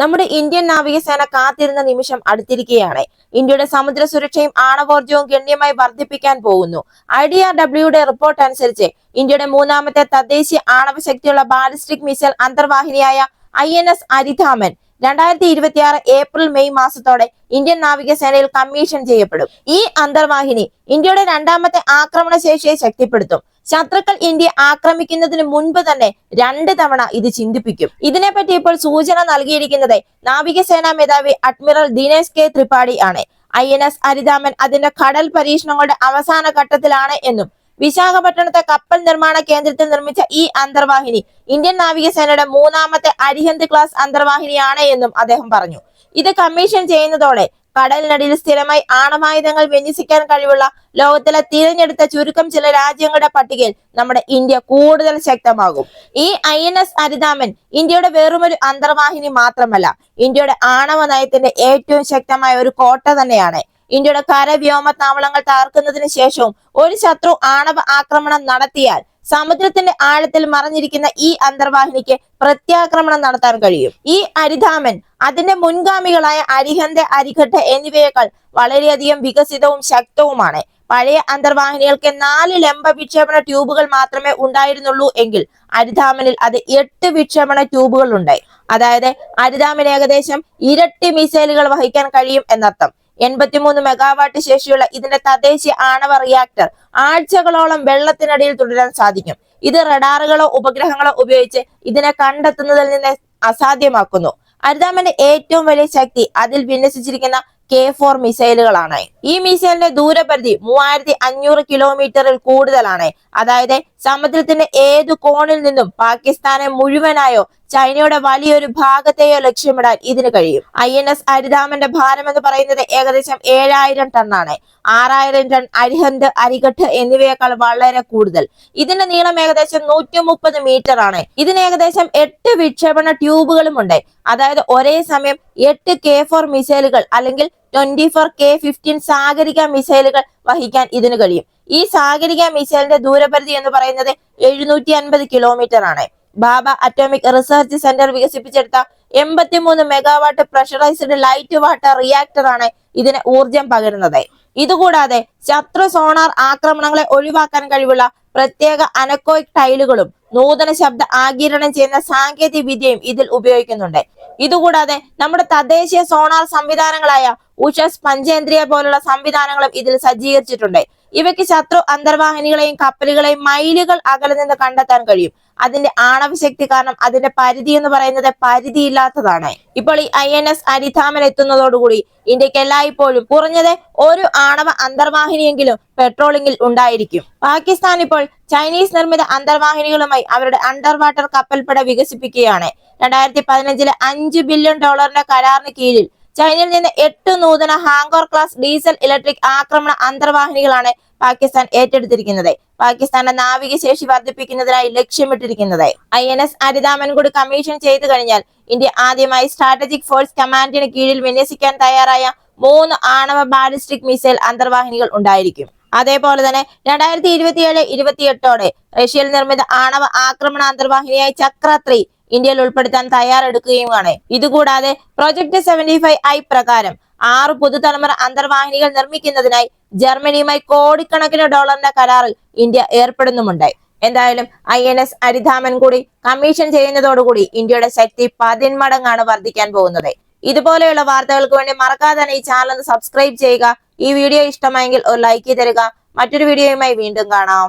നമ്മുടെ ഇന്ത്യൻ നാവികസേന കാത്തിരുന്ന നിമിഷം അടുത്തിരിക്കുകയാണ്. ഇന്ത്യയുടെ സമുദ്ര സുരക്ഷയും ആണവോർജവും ഗണ്യമായി വർദ്ധിപ്പിക്കാൻ പോകുന്നു. ഐ ഡി ആർ ഡബ്ല്യുയുടെ റിപ്പോർട്ട് അനുസരിച്ച് ഇന്ത്യയുടെ മൂന്നാമത്തെ തദ്ദേശീയ ആണവ ശക്തിയുള്ള ബാലിസ്റ്റിക് മിസൈൽ അന്തർവാഹിനിയായ ഐ എൻ എസ് അരിധാമൻ രണ്ടായിരത്തി ഇരുപത്തിയാറ് ഏപ്രിൽ മെയ് മാസത്തോടെ ഇന്ത്യൻ നാവികസേനയിൽ കമ്മീഷൻ ചെയ്യപ്പെടും. ഈ അന്തർവാഹിനി ഇന്ത്യയുടെ രണ്ടാമത്തെ ആക്രമണ ശേഷിയെ ശക്തിപ്പെടുത്തും. ശത്രുക്കൾ ഇന്ത്യയെ ആക്രമിക്കുന്നതിന് മുൻപ് തന്നെ രണ്ട് തവണ ഇത് ചിന്തിപ്പിക്കും. ഇതിനെപ്പറ്റി ഇപ്പോൾ സൂചന നൽകിയിരിക്കുന്നത് നാവികസേനാ മേധാവി അഡ്മിറൽ ദിനേശ് കെ ത്രിപാഠി ആണ്. ഐ എൻ എസ് അരിതാമൻ അതിന്റെ കടൽ പരീക്ഷണങ്ങളുടെ അവസാന ഘട്ടത്തിലാണ് എന്നും വിശാഖപട്ടണത്തെ കപ്പൽ നിർമ്മാണ കേന്ദ്രത്തിൽ നിർമ്മിച്ച ഈ അന്തർവാഹിനി ഇന്ത്യൻ നാവികസേനയുടെ മൂന്നാമത്തെ അരിഹന്ത് ക്ലാസ് അന്തർവാഹിനിയാണ് എന്നും അദ്ദേഹം പറഞ്ഞു. ഇത് കമ്മീഷൻ ചെയ്യുന്നതോടെ കടലിനടിയിൽ സ്ഥിരമായി ആണവായുധങ്ങൾ വിന്യസിക്കാൻ കഴിവുള്ള ലോകത്തിലെ തിരഞ്ഞെടുത്ത ചുരുക്കം ചില രാജ്യങ്ങളുടെ പട്ടികയിൽ നമ്മുടെ ഇന്ത്യ കൂടുതൽ ശക്തമാകും. ഈ ഐ എൻ എസ് അരിതാമൻ ഇന്ത്യയുടെ വെറുമൊരു അന്തർവാഹിനി മാത്രമല്ല ഇന്ത്യയുടെ ആണവ നയത്തിന്റെ ഏറ്റവും ശക്തമായ ഒരു കോട്ട തന്നെയാണ്. ഇന്ത്യയുടെ കര വ്യോമ താവളങ്ങൾ തകർക്കുന്നതിന് ശേഷവും ഒരു ശത്രു ആണവ ആക്രമണം നടത്തിയാൽ സമുദ്രത്തിന്റെ ആഴത്തിൽ മറഞ്ഞിരിക്കുന്ന ഈ അന്തർവാഹിനിക്ക് പ്രത്യാക്രമണം നടത്താൻ കഴിയും. ഈ അരിധാമൻ അതിന്റെ മുൻഗാമികളായ അരിഹന്ത അരിഘട്ട എന്നിവയേക്കാൾ വളരെയധികം വികസിതവും ശക്തവുമാണ്. പഴയ അന്തർവാഹിനികൾക്ക് നാല് ലംബ വിക്ഷേപണ ട്യൂബുകൾ മാത്രമേ ഉണ്ടായിരുന്നുള്ളൂ എങ്കിൽ അരിധാമനിൽ അത് എട്ട് വിക്ഷേപണ ട്യൂബുകൾ ഉണ്ടായി അതായത് അരിധാമിന് ഏകദേശം ഇരട്ടി മിസൈലുകൾ വഹിക്കാൻ കഴിയും എന്നർത്ഥം. എൺപത്തിമൂന്ന് മെഗാവാട്ട് ശേഷിയുള്ള ഇതിന്റെ തദ്ദേശീയ ആണവ റിയാക്ടർ ആഴ്ചകളോളം വെള്ളത്തിനടിയിൽ തുടരാൻ സാധിക്കും. ഇത് റഡാറുകളോ ഉപഗ്രഹങ്ങളോ ഉപയോഗിച്ച് ഇതിനെ കണ്ടെത്തുന്നതിൽ നിന്ന് അസാധ്യമാക്കുന്നു. അരുതാമന്റെ ഏറ്റവും വലിയ ശക്തി അതിൽ വിന്യസിച്ചിരിക്കുന്ന കെ ഫോർ മിസൈലുകളാണ്. ഈ മിസൈലിന്റെ ദൂരപരിധി മൂവായിരത്തി അഞ്ഞൂറ് കിലോമീറ്ററിൽ കൂടുതലാണ്. അതായത് സമുദ്രത്തിന്റെ ഏതു കോണിൽ നിന്നും പാകിസ്ഥാനെ മുഴുവനായോ ചൈനയുടെ വലിയൊരു ഭാഗത്തെയോ ലക്ഷ്യമിടാൻ ഇതിന് കഴിയും. ഐ എൻ എസ് അരിതാമന്റെ ഭാരം എന്ന് പറയുന്നത് ഏകദേശം ഏഴായിരം ടണ്ണാണ്. ആറായിരം ടൺ അരിഹന്ത് അരികട്ട് എന്നിവയേക്കാൾ വളരെ കൂടുതൽ. ഇതിന്റെ നീളം ഏകദേശം നൂറ്റി മുപ്പത് മീറ്റർ ആണ് ഇതിന് ഏകദേശം എട്ട് വിക്ഷേപണ ട്യൂബുകളും ഉണ്ട് അതായത് ഒരേ സമയം എട്ട് കെ ഫോർ മിസൈലുകൾ അല്ലെങ്കിൽ twenty four K fifteen Sagarika മിസൈലുകൾ വഹിക്കാൻ ഇതിന് കഴിയും. ഈ സാഗരിക മിസൈലിന്റെ ദൂരപരിധി എന്ന് പറയുന്നത് എഴുന്നൂറ്റി അൻപത് കിലോമീറ്റർ ആണ് ബാബ അറ്റോമിക് റിസർച്ച് സെന്റർ വികസിപ്പിച്ചെടുത്ത എൺപത്തിമൂന്ന് megawatt pressurised light water reactor ആണ് ഇതിന് ഊർജം പകരുന്നത്. ഇതുകൂടാതെ ശത്രു സോണാർ ആക്രമണങ്ങളെ ഒഴിവാക്കാൻ കഴിവുള്ള പ്രത്യേക അനക്കോയിക് ടൈലുകളും നൂതന ശബ്ദ ആകിരണം ചെയ്യുന്ന സാങ്കേതിക വിദ്യയും ഇതിൽ ഉപയോഗിക്കുന്നുണ്ട്. ഇതുകൂടാതെ നമ്മുടെ തദ്ദേശീയ സോണാർ സംവിധാനങ്ങളായ ഉഷസ് പഞ്ചേന്ദ്രിയ പോലുള്ള സംവിധാനങ്ങളും ഇതിൽ സജ്ജീകരിച്ചിട്ടുണ്ട്. ഇവയ്ക്ക് ശത്രു അന്തർവാഹിനികളെയും കപ്പലുകളെയും മൈലുകൾ അകലെ നിന്ന് കണ്ടെത്താൻ കഴിയും. അതിന്റെ ആണവശക്തി കാരണം അതിന്റെ പരിധി എന്ന് പറയുന്നത് പരിധിയില്ലാത്തതാണ്. ഇപ്പോൾ ഈ ഐ എൻ എസ് അരിധാമൻ എത്തുന്നതോടുകൂടി ഇന്ത്യയ്ക്ക് എല്ലായ്പ്പോഴും കുറഞ്ഞത് ഒരു ആണവ അന്തർവാഹിനിയെങ്കിലും പെട്രോളിംഗിൽ ഉണ്ടായിരിക്കും. പാകിസ്ഥാൻ ഇപ്പോൾ ചൈനീസ് നിർമ്മിത അന്തർവാഹിനികളുമായി അവരുടെ അണ്ടർ വാട്ടർ കപ്പൽപ്പട വികസിപ്പിക്കുകയാണ്. രണ്ടായിരത്തി പതിനഞ്ചിലെ അഞ്ച് ബില്യൺ ഡോളറിന്റെ കരാറിന് കീഴിൽ ചൈനയിൽ നിന്ന് എട്ട് നൂതന ഹാങ്കോർ ക്ലാസ് ഡീസൽ ഇലക്ട്രിക് ആക്രമണ അന്തർവാഹിനികളാണ് പാകിസ്ഥാൻ ഏറ്റെടുത്തിരിക്കുന്നത്. പാകിസ്ഥാന്റെ നാവിക ശേഷി വർദ്ധിപ്പിക്കുന്നതിനായി ലക്ഷ്യമിട്ടിരിക്കുന്നത്. ഐ എൻ എസ് അരിതാമൻകുടി കമ്മീഷൻ ചെയ്തു കഴിഞ്ഞാൽ ഇന്ത്യ ആദ്യമായി സ്ട്രാറ്റജിക് ഫോഴ്സ് കമാൻഡിന് കീഴിൽ വിന്യസിക്കാൻ തയ്യാറായ മൂന്ന് ആണവ ബാലിസ്റ്റിക് മിസൈൽ അന്തർവാഹിനികൾ ഉണ്ടായിരിക്കും. അതേപോലെ തന്നെ രണ്ടായിരത്തി ഇരുപത്തിയേഴ് ഇരുപത്തിയെട്ടോടെ റഷ്യയിൽ നിർമ്മിത ആണവ ആക്രമണ അന്തർവാഹിനിയായ ചക്ര ത്രീ ഇന്ത്യയിൽ ഉൾപ്പെടുത്താൻ തയ്യാറെടുക്കുകയുമാണ്. ഇതുകൂടാതെ പ്രൊജക്ട് സെവന്റി ഫൈവ് ഐ പ്രകാരം ആറ് പുതുതലമുറ അന്തർവാഹിനികൾ നിർമ്മിക്കുന്നതിനായി ജർമ്മനിയുമായി കോടിക്കണക്കിന് ഡോളറിന്റെ കരാറിൽ ഇന്ത്യ ഏർപ്പെടുന്നുമുണ്ടായി എന്തായാലും ഐ എൻ എസ് അരിധാമൻ കൂടി കമ്മീഷൻ ചെയ്യുന്നതോടുകൂടി ഇന്ത്യയുടെ ശക്തി പതിന്മടങ്ങാണ് വർദ്ധിക്കാൻ പോകുന്നത്. ഇതുപോലെയുള്ള വാർത്തകൾക്ക് വേണ്ടി മറക്കാതെ തന്നെ ഈ ചാനൽ സബ്സ്ക്രൈബ് ചെയ്യുക. ഈ വീഡിയോ ഇഷ്ടമായെങ്കിൽ ഒരു ലൈക്ക് തരിക. മറ്റൊരു വീഡിയോയുമായി വീണ്ടും കാണാം.